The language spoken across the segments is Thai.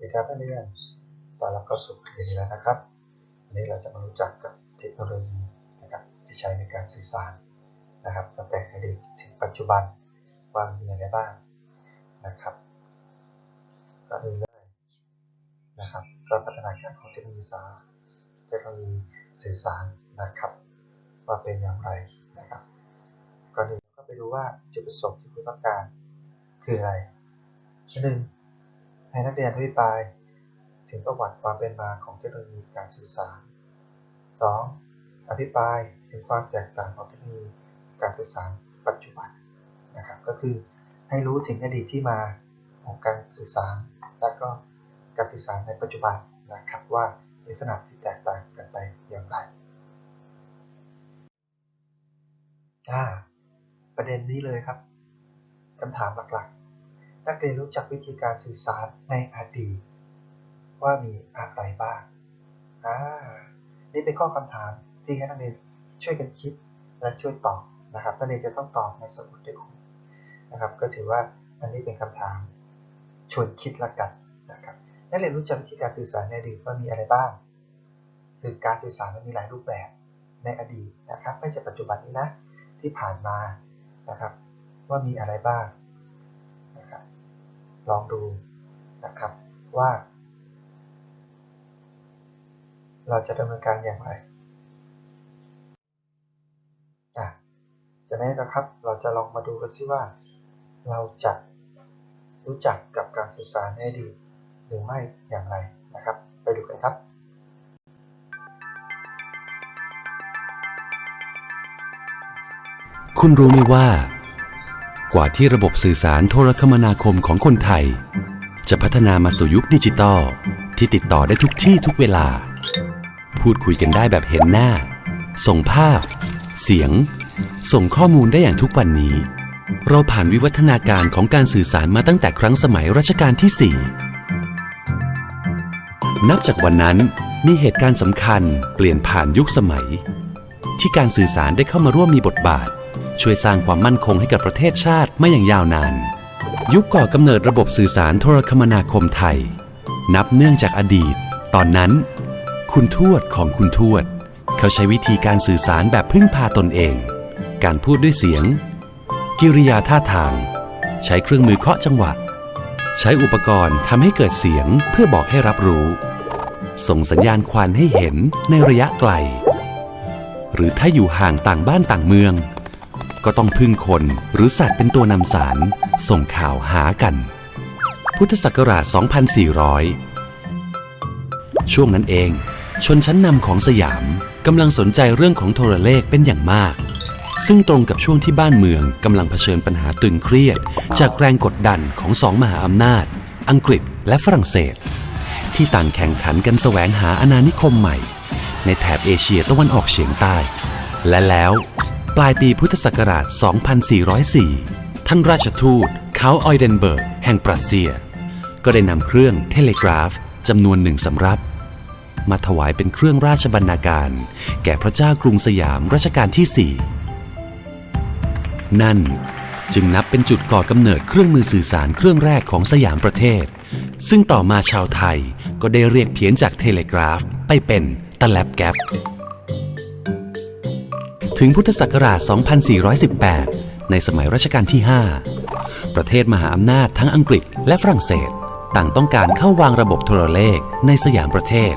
สวัสดีครับนักเรียนตอนรับเข้าสู่เรียนแล้วนะครับ วันนี้เราจะมารู้จักกับเทคโนโลยีนะครับที่ใช้ในการสื่อสารนะครับตั้งแต่อดีตถึงปัจจุบันว่ามีอะไรบ้างนะครับก็ดูเลยนะครับก็พัฒนาการของเทคโนโลยีสารเทคโนโลยีสื่อสารนะครับ ว่าเป็นอย่างไรนะครับก่อนอื่นก็ไปดูว่าจุดประสงค์ที่คุณต้องการคืออะไรหนึ่ง ให้นักเรียนอธิบาย ถึงประวัติความเป็นมาของเทคโนโลยีการสื่อสาร 2. อธิบายถึงความแตกต่างของเทคโนโลยีการสื่อสารปัจจุบันนะครับก็คือให้รู้ถึงอดีตที่มาของการสื่อสาร และก็การสื่อสารในปัจจุบันนะครับว่าลักษณะที่แตกต่างกันไปอย่างไรอ่าประเด็นนี้เลยครับคำถามหลัก นักเรียนรู้จักวิธีการสื่อสารในอดีต ว่ามีอะไรบ้างอ่านี่เป็นข้อคำถามที่ให้นักเรียนช่วยกันคิดและช่วยตอบนะครับนักเรียนจะต้องตอบในสมุดด้วยคุณนะครับ ก็ถือว่าอันนี้เป็นคำถามชวนคิดละกันนะครับนักเรียนรู้จักวิธีการสื่อสารในอดีตว่ามีอะไรบ้างสื่อการสื่อสารมันมีหลายรูปแบบในอดีตนะครับ ไม่ใช่ปัจจุบันนี้นะที่ผ่านมานะครับ ว่ามีอะไรบ้าง ลองดูนะครับว่า เราจะดำเนินการอย่างไรอะจากนั้นนะครับเราจะลองมาดูกันซิว่า เราจะรู้จักกับการสื่อสารในอดีตหรือไม่อย่างไรนะครับ ไปดูกันครับคุณรู้ไหมว่า กว่าที่ระบบสื่อสารโทรคมนาคมของคนไทย จะพัฒนามาสู่ยุคดิจิตอลที่ติดต่อได้ทุกที่ทุกเวลา พูดคุยกันได้แบบเห็นหน้า ส่งภาพ เสียง ส่งข้อมูลได้อย่างทุกวันนี้ เราผ่านวิวัฒนาการของการสื่อสารมาตั้งแต่ครั้งสมัยรัชกาลที่ 4 นับจากวันนั้นมีเหตุการณ์สำคัญเปลี่ยนผ่านยุคสมัย ที่การสื่อสารได้เข้ามาร่วมมีบทบาท ช่วยสร้างความมั่นคงให้กับประเทศชาติมาอย่างยาวนาน ยุคก่อกำเนิดระบบสื่อสารโทรคมนาคมไทย นับเนื่องจากอดีต ตอนนั้น คุณทวดของคุณทวด เขาใช้วิธีการสื่อสารแบบพึ่งพาตนเอง การพูดด้วยเสียง กิริยาท่าทาง ใช้เครื่องมือเคาะจังหวะ ใช้อุปกรณ์ทำให้เกิดเสียงเพื่อบอกให้รับรู้ ส่งสัญญาณควันให้เห็นในระยะไกล หรือถ้าอยู่ห่างต่างบ้านต่างเมือง ก็ต้องพึ่งคนหรือสัตว์เป็นตัวนำสาร ส่งข่าวหากัน พุทธศักราช 2400 ช่วงนั้นเอง ชนชั้นนำของสยามกำลังสนใจเรื่องของโทรเลขเป็นอย่างมาก ซึ่งตรงกับช่วงที่บ้านเมืองกำลังเผชิญปัญหาตึงเครียด จากแรงกดดันของสองมหาอำนาจ อังกฤษและฝรั่งเศส ที่ต่างแข่งขันกันแสวงหาอาณานิคมใหม่ ในแถบเอเชียตะวันออกเฉียงใต้ และแล้ว ปลายปีพุทธศักราช 2404 ท่านราชทูตเขาออยเดนเบิร์ก แห่งปรัสเซีย ก็ได้นำเครื่องเทเลกราฟจำนวนหนึ่งสำรับ มาถวายเป็นเครื่องราชบรรณาการ แก่พระเจ้ากรุงสยามรัชกาลที่ 4 นั่นจึงนับเป็นจุดก่อกำเนิดเครื่องมือสื่อสารเครื่องแรกของสยามประเทศ ซึ่งต่อมาชาวไทยก็ได้เรียกเพี้ยนจากเทเลกราฟไปเป็นตะแลบแก๊ป ถึงพุทธศักราช 2418 ในสมัยรัชกาลที่ 5 ประเทศมหาอำนาจทั้งอังกฤษและฝรั่งเศส ต่างต้องการเข้าวางระบบโทรเลขในสยามประเทศ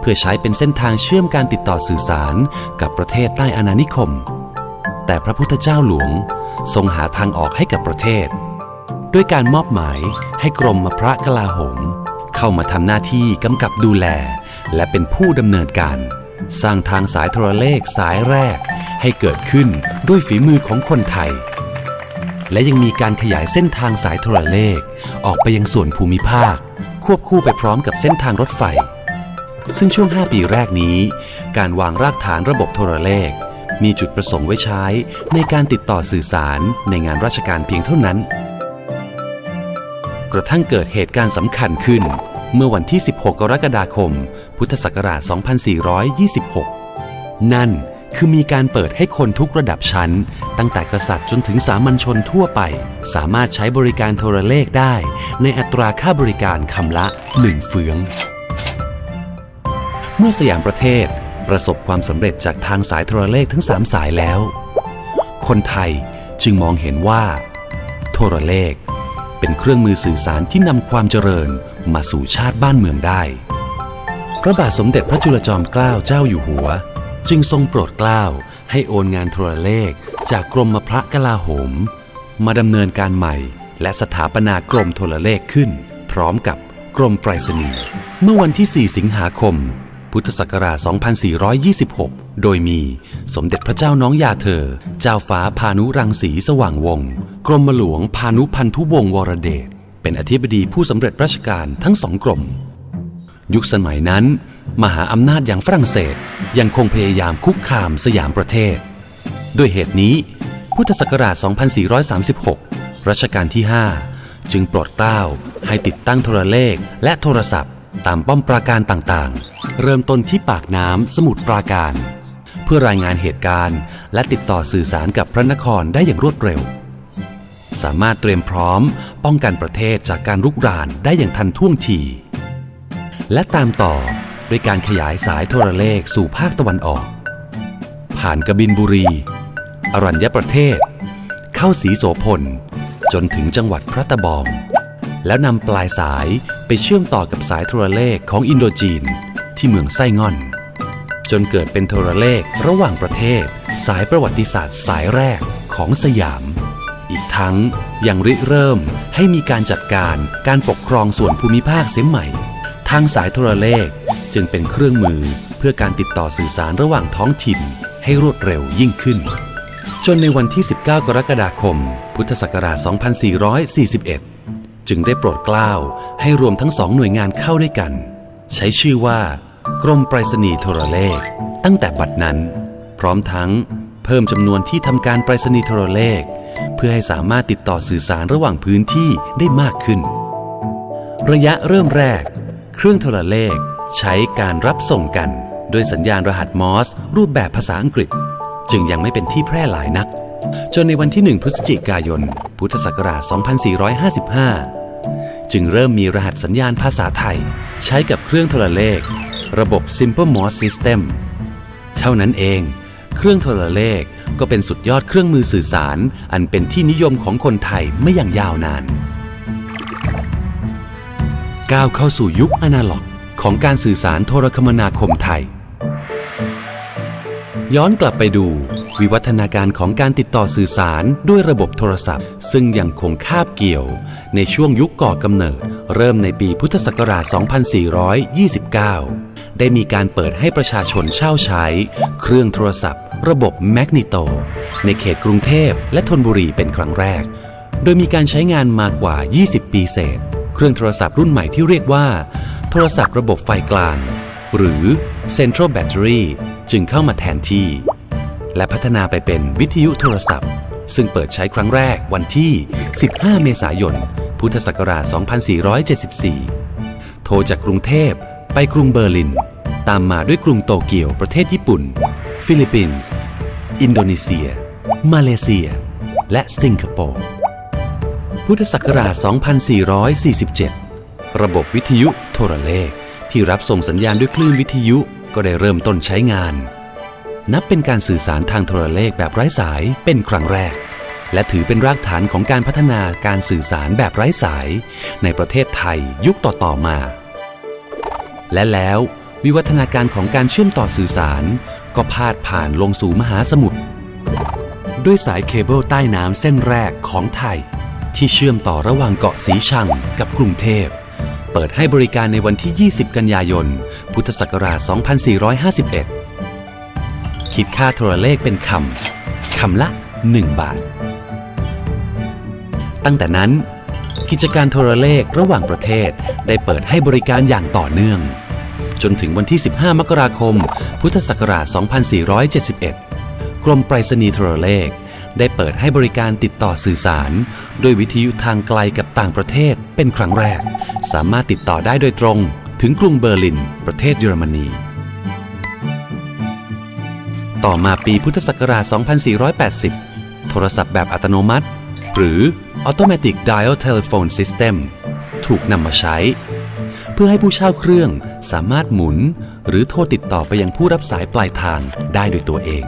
เพื่อใช้เป็นเส้นทางเชื่อมการติดต่อสื่อสารกับประเทศใต้อาณานิคม แต่พระพุทธเจ้าหลวงทรงหาทางออกให้กับประเทศ ด้วยการมอบหมายให้กรมพระกลาโหม เข้ามาทำหน้าที่กำกับดูแล และเป็นผู้ดำเนินการ สร้างทางสายโทรเลขสายแรกให้เกิดขึ้นด้วยฝีมือของคนไทย และยังมีการขยายเส้นทางสายโทรเลข ออกไปยังส่วนภูมิภาค ควบคู่ไปพร้อมกับเส้นทางรถไฟ ซึ่งช่วง 5 ปีแรกนี้ การวางรากฐานระบบโทรเลข มีจุดประสงค์ไว้ใช้ในการติดต่อสื่อสารในงานราชการเพียงเท่านั้น กระทั่งเกิดเหตุการณ์สำคัญขึ้น เมื่อวันที่ 16 กรกฎาคม พุทธศักราช 2426 นั่นคือมีการเปิดให้คนทุกระดับชั้น ตั้งแต่กษัตริย์จนถึงสามัญชนทั่วไป สามารถใช้บริการโทรเลขได้ ในอัตราค่าบริการคำละ 1 เฟือง เมื่อสยามประเทศประสบความสำเร็จจากทางสายโทรเลขทั้ง 3 สายแล้ว คนไทยจึงมองเห็นว่า โทรเลข เป็นเครื่องมือสื่อสารที่นำความเจริญ มาสู่ชาติบ้านเมืองได้ พระบาทสมเด็จพระจุลจอมเกล้าเจ้าอยู่หัว จึงทรงโปรดเกล้าให้โอนงานโทรเลขจากกรมพระกลาโหม มาดำเนินการใหม่ และสถาปนากรมโทรเลขขึ้น พร้อมกับกรมไปรษณีย์เมื่อวันที่ 4 สิงหาคม พุทธศักราช 2426 โดยมีสมเด็จพระเจ้าน้องยาเธอ เจ้าฟ้าพานุรังสีสว่างวงศกรมหลวงพานุพันธุวงศ์วรเดช เป็นอธิบดีผู้สำเร็จราชการทั้งสองกรม ยุคสมัยนั้น มหาอำนาจอย่างฝรั่งเศสยังคงพยายามคุกคามสยามประเทศ ด้วยเหตุนี้ พุทธศักราช 2436 รัชกาลที่ 5 จึงโปรดเกล้าให้ติดตั้งโทรเลขและโทรศัพท์ ตามป้อมปราการต่างๆ เริ่มต้นที่ปากน้ำสมุทรปราการ เพื่อรายงานเหตุการณ์ และติดต่อสื่อสารกับพระนครได้อย่างรวดเร็ว สามารถเตรียมพร้อม ป้องกันประเทศจากการรุกรานได้อย่างทันท่วงที และตามต่อด้วยการขยายสายโทรเลขสู่ภาคตะวันออก ผ่านกบินบุรี อรัญญประเทศ เข้าสีโสพล จนถึงจังหวัดพระตะบอง แล้วนำปลายสายไปเชื่อมต่อกับสายโทรเลขของอินโดจีน ที่เมืองไส้ง่อน จนเกิดเป็นโทรเลขระหว่างประเทศ สายประวัติศาสตร์สายแรกของสยาม อีกทั้งยังริเริ่มให้มีการจัดการการปกครองส่วนภูมิภาคเสียใหม่ ทางสายโทรเลขจึงเป็นเครื่องมือเพื่อการติดต่อสื่อสารระหว่างท้องถิ่นให้รวดเร็วยิ่งขึ้น จนในวันที่ 19 กรกฎาคม พุทธศักราช 2441 จึงได้โปรดเกล้าให้รวมทั้งสองหน่วยงานเข้าด้วยกัน ใช้ชื่อว่า กรมไปรษณีย์โทรเลข ตั้งแต่บัดนั้น พร้อมทั้งเพิ่มจำนวนที่ทำการไปรษณีย์โทรเลข เพื่อให้สามารถติดต่อสื่อสารระหว่างพื้นที่ได้มากขึ้น ระยะเริ่มแรก เครื่องโทรเลข ใช้การรับส่งกันด้วยสัญญาณรหัสมอสรูปแบบภาษาอังกฤษ จึงยังไม่เป็นที่แพร่หลายนัก จนในวันที่ 1 พฤศจิกายน พุทธศักราช 2455 จึงเริ่มมีรหัสสัญญาณภาษาไทย ใช้กับเครื่องโทรเลข ระบบ Simple Morse System เท่านั้นเอง เครื่องโทรเลขก็เป็นสุดยอดเครื่องมือสื่อสาร อันเป็นที่นิยมของคนไทยไม่อย่างยาวนาน ก้าวเข้าสู่ยุคอนาล็อก ของการสื่อสารโทรคมนาคมไทย ย้อนกลับไปดู วิวัฒนาการของการติดต่อสื่อสารด้วยระบบโทรศัพท์ ซึ่งยังคงคาบเกี่ยว ในช่วงยุคก่อกำเนิด เริ่มในปีพุทธศักราช 2429 ได้มีการเปิดให้ประชาชนเช่าใช้ เครื่องโทรศัพท์ ระบบแมกนิโต ในเขตกรุงเทพและธนบุรีเป็นครั้งแรก โดยมีการใช้งานมากว่า 20 ปีเศษ เครื่องโทรศัพท์รุ่นใหม่ที่เรียกว่า โทรศัพท์ระบบไฟกลาง หรือ Central Battery จึงเข้ามาแทนที่ และพัฒนาไปเป็นวิทยุโทรศัพท์ ซึ่งเปิดใช้ครั้งแรกวันที่ 15 เมษายน พุทธศักราช 2474 โทรจากกรุงเทพไปกรุงเบอร์ลิน ตามมาด้วยกรุงโตเกียวประเทศญี่ปุ่น ฟิลิปปินส์ อินโดนีเซีย มาเลเซีย และสิงคโปร์ พุทธศักราช 2447 ระบบวิทยุโทรเลข ที่รับส่งสัญญาณด้วยคลื่นวิทยุก็ได้เริ่มต้นใช้งาน นับเป็นการสื่อสารทางโทรเลขแบบไร้สายเป็นครั้งแรก และถือเป็นรากฐานของการพัฒนาการสื่อสารแบบไร้สาย ในประเทศไทยยุคต่อๆมา และแล้ว วิวัฒนาการของการเชื่อมต่อสื่อสาร ก็พาดผ่านลงสู่มหาสมุทรด้วยสายเคเบิลใต้น้ำเส้นแรกของไทย ที่เชื่อมต่อระหว่างเกาะสีชังกับกรุงเทพ เปิดให้บริการในวันที่ 20 กันยายน พุทธศักราช 2451 คิดค่าโทรเลขเป็นคำ คำละ 1 บาท ตั้งแต่นั้น กิจการโทรเลขระหว่างประเทศได้เปิดให้บริการอย่างต่อเนื่อง จนถึงวันที่ 15 มกราคม พุทธศักราช 2471 กรมไปรษณีย์โทรเลข ได้เปิดให้บริการติดต่อสื่อสาร ด้วยวิทยุทางไกลกับต่างประเทศเป็นครั้งแรก สามารถติดต่อได้โดยตรง ถึงกรุงเบอร์ลิน ประเทศเยอรมนี ต่อมาปีพุทธศักราช 2480 โทรศัพท์แบบอัตโนมัติ หรือ Automatic Dial Telephone System ถูกนำมาใช้ เพื่อให้ผู้เช่าเครื่องสามารถหมุน หรือโทรติดต่อไปยังผู้รับสายปลายทางได้โดยตัวเอง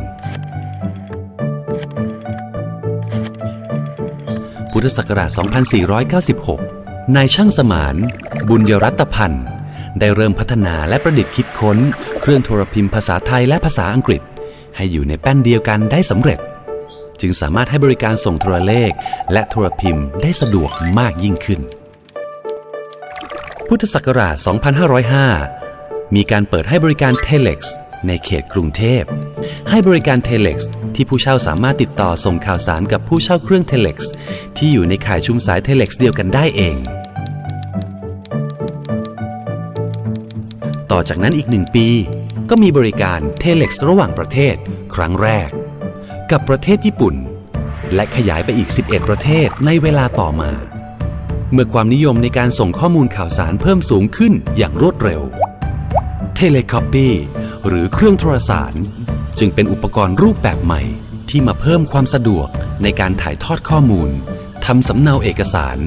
พุทธศักราช 2496 นายช่างสมาน บุญยรัตพันธ์ ได้เริ่มพัฒนาและประดิษฐ์คิดค้น เครื่องโทรพิมพ์ภาษาไทยและภาษาอังกฤษ ให้อยู่ในแป้นเดียวกันได้สำเร็จจึงสามารถให้บริการส่งโทรเลข และโทรพิมพ์ได้สะดวกมากยิ่งขึ้น พุทธศักราช 2505 มีการเปิดให้บริการ Telex ในเขตกรุงเทพ ให้บริการ Telex ที่ผู้เช่าสามารถติดต่อส่งข่าวสารกับผู้เช่าเครื่อง Telex ที่อยู่ในข่ายชุมสาย Telex เดียวกันได้เอง ต่อจากนั้นอีกหนึ่งปี ก็มีบริการ Telex ระหว่างประเทศครั้งแรก กับประเทศญี่ปุ่น และขยายไปอีก 11 ประเทศในเวลาต่อมา เมื่อความนิยมในการส่งข้อมูลข่าวสารเพิ่มสูงขึ้นอย่างรวดเร็ว เทเลคอปปี้หรือเครื่องโทรสาร จึงเป็นอุปกรณ์รูปแบบใหม่ ที่มาเพิ่มความสะดวกในการถ่ายทอดข้อมูลทำสำเนาเอกสาร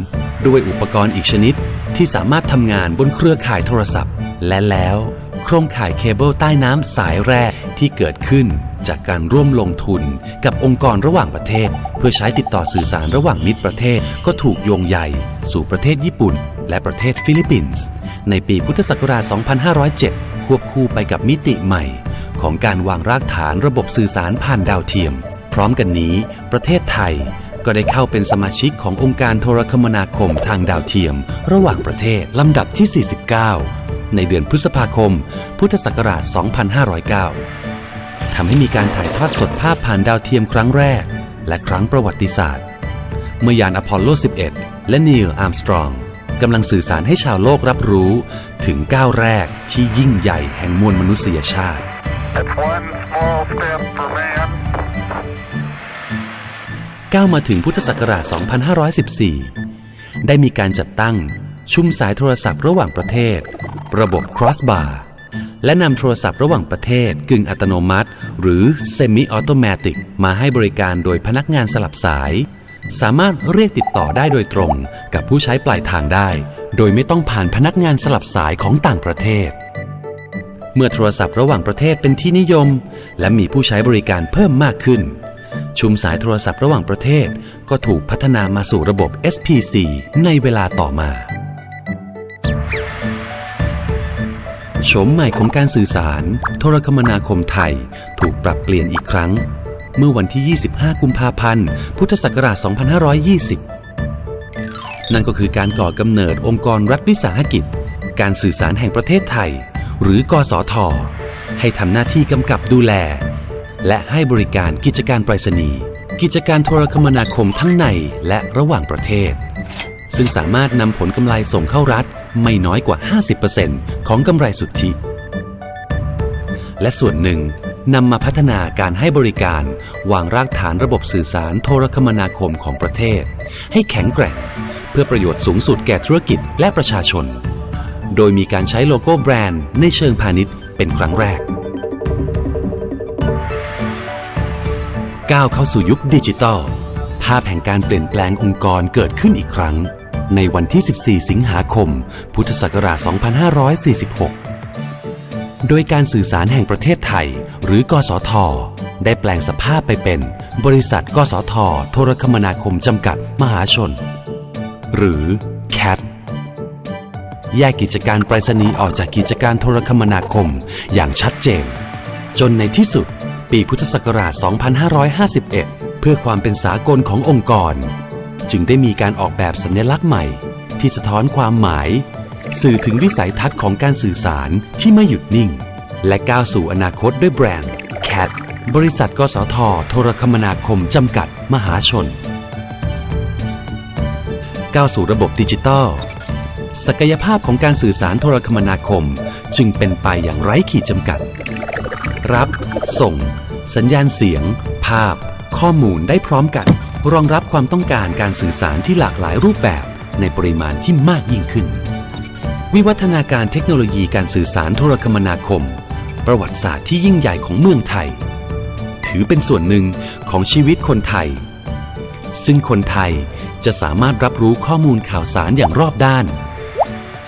ด้วยอุปกรณ์อีกชนิด ที่สามารถทำงานบนเครือข่ายโทรศัพท์ และแล้ว โครงข่ายเคเบิลใต้น้ำสายแรกที่เกิดขึ้น จากการร่วมลงทุนกับองค์กรระหว่างประเทศ เพื่อใช้ติดต่อสื่อสารระหว่างมิตรประเทศก็ถูกโยงใยสู่ประเทศญี่ปุ่น และประเทศฟิลิปปินส์ในปีพุทธศักราช 2507 ควบคู่ไปกับมิติใหม่ ของการวางรากฐานระบบสื่อสารผ่านดาวเทียม พร้อมกันนี้ ประเทศไทยก็ได้เข้าเป็นสมาชิกขององค์การโทรคมนาคมทางดาวเทียม ระหว่างประเทศลำดับที่ 49 ในเดือนพฤษภาคม พุทธศักราช 2509 ทำให้มีการถ่ายทอดสดภาพผ่านดาวเทียมครั้งแรก และครั้งประวัติศาสตร์ เมื่อยานอพอลโล 11 และนีลอาร์มสตรองกำลังสื่อสารให้ชาวโลกรับรู้ถึงก้าวแรกที่ยิ่งใหญ่แห่งมวลมนุษยชาติ It's one small step for man, ก้าวมาถึงพุทธศักราช 2514 ได้มีการจัดตั้งชุมสายโทรศัพท์ระหว่างประเทศ ระบบ crossbar และนำโทรศัพท์ระหว่างประเทศกึ่งอัตโนมัติ หรือ semi automatic มาให้บริการโดยพนักงานสลับสาย สามารถเรียกติดต่อได้โดยตรงกับผู้ใช้ปลายทางได้ โดยไม่ต้องผ่านพนักงานสลับสายของต่างประเทศ เมื่อโทรศัพท์ระหว่างประเทศเป็นที่นิยม และมีผู้ใช้บริการเพิ่มมากขึ้น ชุมสายโทรศัพท์ระหว่างประเทศก็ถูกพัฒนามาสู่ระบบ SPC ในเวลาต่อมา โฉมใหม่ของการสื่อสาร โทรคมนาคมไทย ถูกปรับเปลี่ยนอีกครั้ง เมื่อวันที่ 25 กุมภาพันธ์ พุทธศักราช 2520 นั่นก็คือการก่อกำเนิดองค์กรรัฐวิสาหกิจ การสื่อสารแห่งประเทศไทย หรือกสท ให้ทำหน้าที่กำกับดูแล และให้บริการกิจการไปรษณีย์กิจการโทรคมนาคมทั้งในและระหว่างประเทศ ซึ่งสามารถนำผลกำไรส่งเข้ารัฐ ไม่น้อยกว่า 50%ของกำไรสุทธิ และส่วนหนึ่งนำมาพัฒนาการให้บริการวางรากฐานระบบสื่อสารโทรคมนาคมของประเทศ ให้แข็งแกร่ง เพื่อประโยชน์สูงสุดแก่ธุรกิจและประชาชน โดยมีการใช้โลโก้แบรนด์ในเชิงพาณิชย์เป็นครั้งแรก ก้าวเข้าสู่ยุคดิจิทัลภาพแห่งการเปลี่ยนแปลงองค์กรเกิดขึ้นอีกครั้ง ในวันที่ 14 สิงหาคม พุทธศักราช 2546 โดยการสื่อสารแห่งประเทศไทย หรือกสท ได้แปลงสภาพไปเป็น บริษัทกสท โทรคมนาคมจำกัดมหาชน หรือ CAT แยกกิจการไปรษณีย์ออกจากกิจการโทรคมนาคมอย่างชัดเจน จนในที่สุด ปีพุทธศักราช 2551 เพื่อความเป็นสากลขององค์กร จึงได้มีการออกแบบสัญลักษณ์ใหม่ ที่สะท้อนความหมาย สื่อถึงวิสัยทัศน์ของการสื่อสารที่ไม่หยุดนิ่ง และก้าวสู่อนาคตด้วยแบรนด์ CAT บริษัทกสทโทรคมนาคมจำกัดมหาชน ก้าวสู่ระบบดิจิตอลศักยภาพของการสื่อสารโทรคมนาคม จึงเป็นไปอย่างไร้ขีดจำกัด รับ ส่ง สัญญาณเสียง ภาพ ข้อมูลได้พร้อมกัน รองรับความต้องการการสื่อสารที่หลากหลายรูปแบบในปริมาณที่มากยิ่งขึ้น วิวัฒนาการเทคโนโลยีการสื่อสารโทรคมนาคม ประวัติศาสตร์ที่ยิ่งใหญ่ของเมืองไทย ถือเป็นส่วนหนึ่งของชีวิตคนไทย ซึ่งคนไทยจะสามารถรับรู้ข้อมูลข่าวสารอย่างรอบด้าน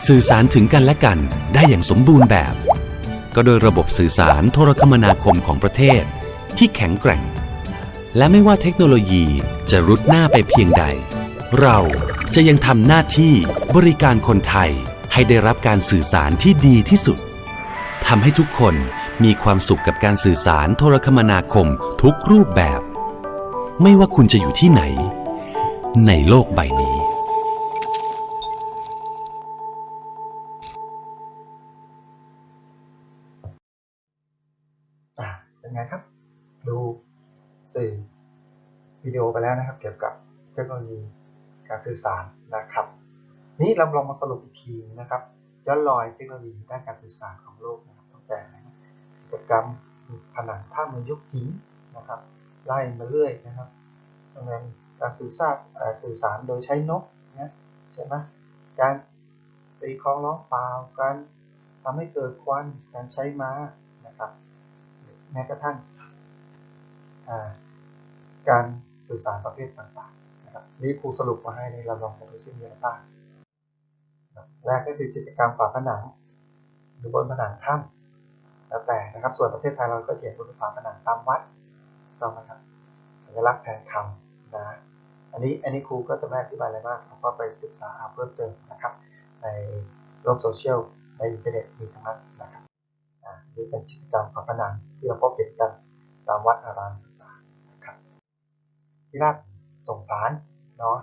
สื่อสารถึงกันและกันได้อย่างสมบูรณ์แบบ ก็โดยระบบสื่อสารโทรคมนาคมของประเทศ ที่แข็งแกร่ง และไม่ว่าเทคโนโลยี จะรุดหน้าไปเพียงใด เราจะยังทำหน้าที่บริการคนไทยให้ได้รับการสื่อสารที่ดีที่สุดทำให้ทุกคนมีความสุขกับการสื่อสารโทรคมนาคมทุกรูปแบบ ไม่ว่าคุณจะอยู่ที่ไหน ในโลกใบนี้ วิดีโอไปแล้วนะครับ เกี่ยวกับเทคโนโลยีการสื่อสารนะครับ นี้เราลองมาสรุปอีกทีนะครับย้อนรอยเทคโนโลยีด้านการสื่อสารของโลกนะครับตั้งแต่กิจกรรมผนังถ้ำในยุคหินนะครับไล่มาเรื่อยนะครับตั้งแต่การสื่อสารสื่อสารโดยใช้นกนะใช่ไหมการตีคล้องร้องเปล่าการทำให้เกิดควันการใช้ม้านะครับแม้กระทั่งการ สื่อสารประเภทต่างๆนะครับนี่ครูสรุปมาให้ในเราลองมาดูซิมีอะไรบ้างนแรกก็คือกิจกรรมฝาผนังหรือบนผนังถ้ำแล้วแต่นะครับ ส่วนประเทศไทยเราก็เขียนบนฝาผนังตามวัดต้องนะครับสัญลักษณ์แทนคำนะอันนี้อันนี้ครูก็จะไม่อธิบายอะไรมากเราก็ไปศึกษาเพิ่มเติมนะครับ ในโลกโซเชียลในอินเทอร์เน็ตมีทั้งนั้นนะครับนี่เป็นกิจกรรมฝาผนังที่เราพบเห็นกันตามวัดอาราม ที่รับส่งสารเนาะ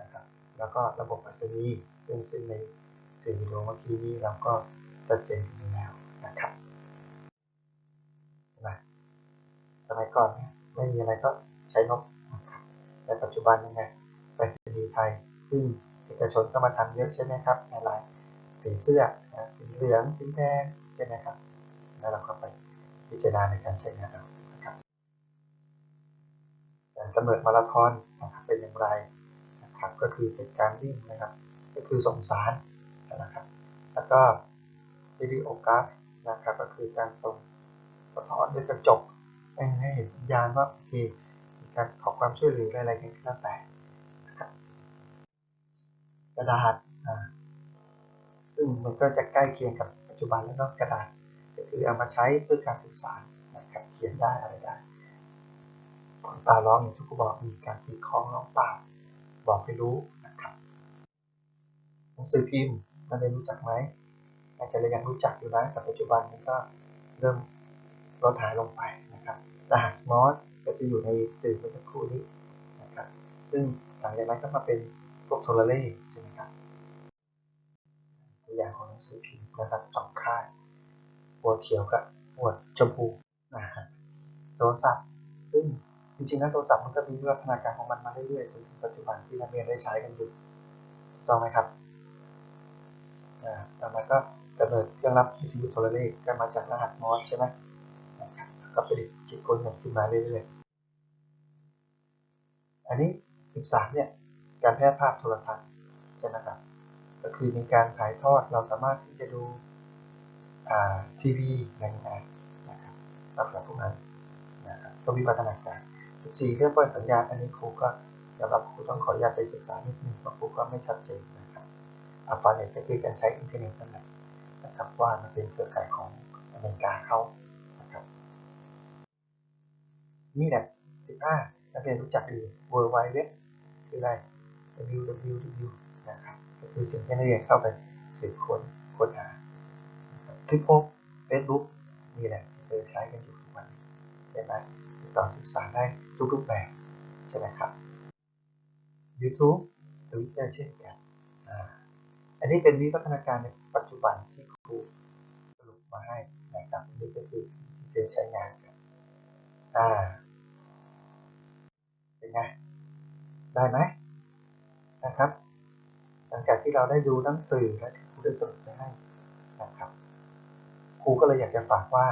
นะครับแล้วก็ระบบไปรษณีย์ซึ่งซึ่งในสื่อวิดีโอเมื่อกี้นี้เราก็ชัดเจนอยู่แล้วนะครับนไหมสมัยก่อนไม่มีอะไรก็ใช้นกนะครับแต่ปัจจุบันยังไงไปสีไทย ซึ่งเอกชนก็มาทำเยอะใช่ไหมครับในหลายสีเสื้อนะสีเหลืองสีแดงใช่ไหมครับแล้วเราก็ไปพิจารณาในการใช้งานเอา การกำเนิดมาราธอนนะครับเป็นอย่างไรนะครับก็คือเป็นการวิ่งนะครับ ก็คือส่งสารนะครับ แล้วก็วิดีโอกราฟนะครับก็คือการส่งสะท้อนด้วยกระจกให้ให้เห็นสัญญาณว่าโอเคมีการขอความช่วยเหลืออะไรๆกันก็แล้วแต่นะครับกระดาษอ่าซึ่งมันก็จะใกล้เคียงกับปัจจุบันแล้วเนาะกระดาษ ก็คือเอามาใช้เพื่อการสื่อสารนะครับเขียนได้อะไรได้ ตอนตาร้องอย่างที่ครูบอกมีการตีคล้องร้องเปล่าบอกให้รู้นะครับหนังสือพิมพ์มันได้รู้จักไหมอาจจะยังรู้จักอยู่นะแต่ปัจจุบันนี้ก็เริ่มลดหายลงไปนะครับรหัสสมอสก็จะอยู่ในสื่อเมื่อสักครู่นี้นะครับซึ่งหลังจากนั้นก็มาเป็นพวกโทรเลขใช่ไหมครับตัวอย่างของหนังสือพิมพ์นะครับสองค่ายหัวเขียวกับหัวชมพูนะฮะโทรศัพท์ซึ่ง จริงๆแล้วโทรศัพท์มันก็มีวิวัฒนาการของมันมาเรื่อยๆจนถึงปัจจุบันที่นักเรียนได้ใช้กันอยู่ถูกต้องไหมครับอ่าต่อมาก็กำเนิดเครื่องรับวิทยุโทรเลขก็มาจากรหัสมอสใช่ไหมนะครับก็ผลิตคิดค้นกันขึ้นมาเรื่อยๆ อันนี้ 13 เนี่ย การแพร่ภาพโทรทัศน์ใช่ไหมครับ ก็คือมีการถ่ายทอดเราสามารถที่จะดูทีวีแรงงานนะครับลักษณะพวกนั้นนะครับก็วิวัฒนาการ 14เรื่องปล่อยสัญญาณอันนี้ครูก็สำหรับครูต้องขออนุญาตไปศึกษานิดนึงเพราะครูก็ไม่ชัดเจนนะครับอัลฟาเน็ตก็คือการใช้อินเทอร์เน็ตนั่นแหละนะครับว่ามันเป็นเครือข่ายของอเมริกาเขานะครับ นี่แหละ 15นักเรียนรู้จักดี World Wide Web คืออะไร www นะครับก็คือสิ่งที่นักเรียนเข้าไปสืบค้นค้นหา16 Facebook นี่แหละที่เธอใช้กันอยู่ทุกวันใช่ไหม ต่อสื่อสารได้ทุกรูปแบบใช่ไหมครับ YouTube Twitter เช่นกันอันนี้เป็นวิวัฒนาการในปัจจุบันที่ครูสรุปมาให้นะครับอันนี่ก็คือสิ่งที่เธอใช้งานกันอ่าเป็นไง ได้ไหมนะครับ หลังจากที่เราได้ดูหนังสือและที่ครูได้สรุปไปให้นะครับครูก็เลยอยากจะฝากว่า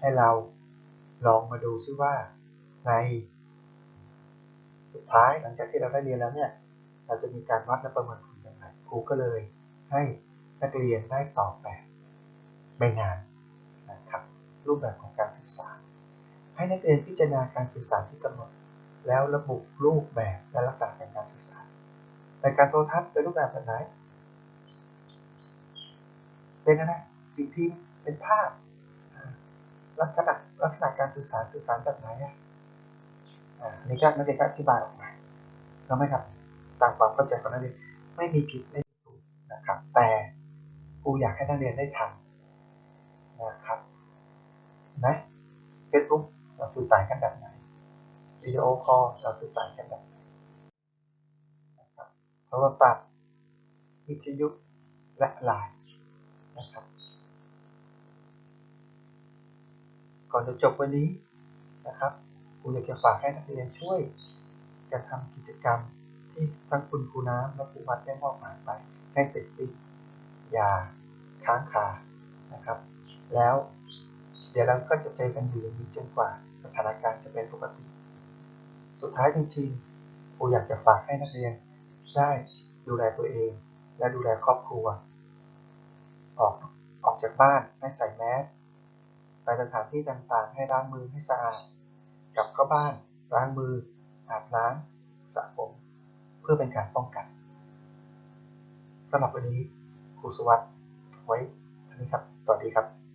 ให้เราลองมาดูซิว่า ในสุดท้ายหลังจากที่เราได้เรียนแล้วเนี่ย เราจะมีการวัดและประเมินผลอย่างไรครูก็เลยให้นักเรียนได้ตอบแบบไม่งานนะครับ รูปแบบของการศึกษา ให้นักเรียนพิจารณาการสื่อสาที่กำหนด แล้วระบุรูปแบบและลักษณะของการสื่อสาในการโทรทัศน์เป็นรูปแบบแบบไหน เป็นอะไรสิ่งพิมพ์เป็นภาพลักษณะลักษณะการสื่อสารสื่อสารแบบไหนอะ นนี้ก็นักเรียนก็อธิบายออกมาแล้วไหมครับตามความเข้าใจของนักเรียนไม่มีผิดไม่มีถูกนะครับ แต่ครูอยากให้นักเรียนได้ทำนะครับนไหมเฟซบุ๊กเราสื่อสารกันแบบไหนวิดีโอคอลเราสื่อสารกันแบบไหนนะครับโทรศัพท์วิทยุและไลน์นะครับก่อนจะจบวันนี้นะครับ รูอยากจะฝากให้นักเรียนช่วยกันทำกิจกรรมที่ทั้งคุณครูน้ำและครูวัดได้มอบหมายไปให้เสร็จสิ้นอย่าค้างคานะครับ แล้วเดี๋ยวเราก็จะเจอกันอยู่อย่างนี้จนกว่าสถานการณ์จะเป็นปกติ สุดท้ายจริงๆครูอยากจะฝากให้นักเรียนได้ดูแลตัวเอง และดูแลครอบครัว ออกออกจากบ้านให้ใส่แมสไปสถานที่ต่างๆ ให้ล้างมือให้สะอาด กลับเข้าบ้านล้างมือ อาบน้ำสระผม เพื่อเป็นการป้องกันสำหรับวันนี้ครูสุวัสด์ไว้เท่านี้ครับ สวัสดีครับ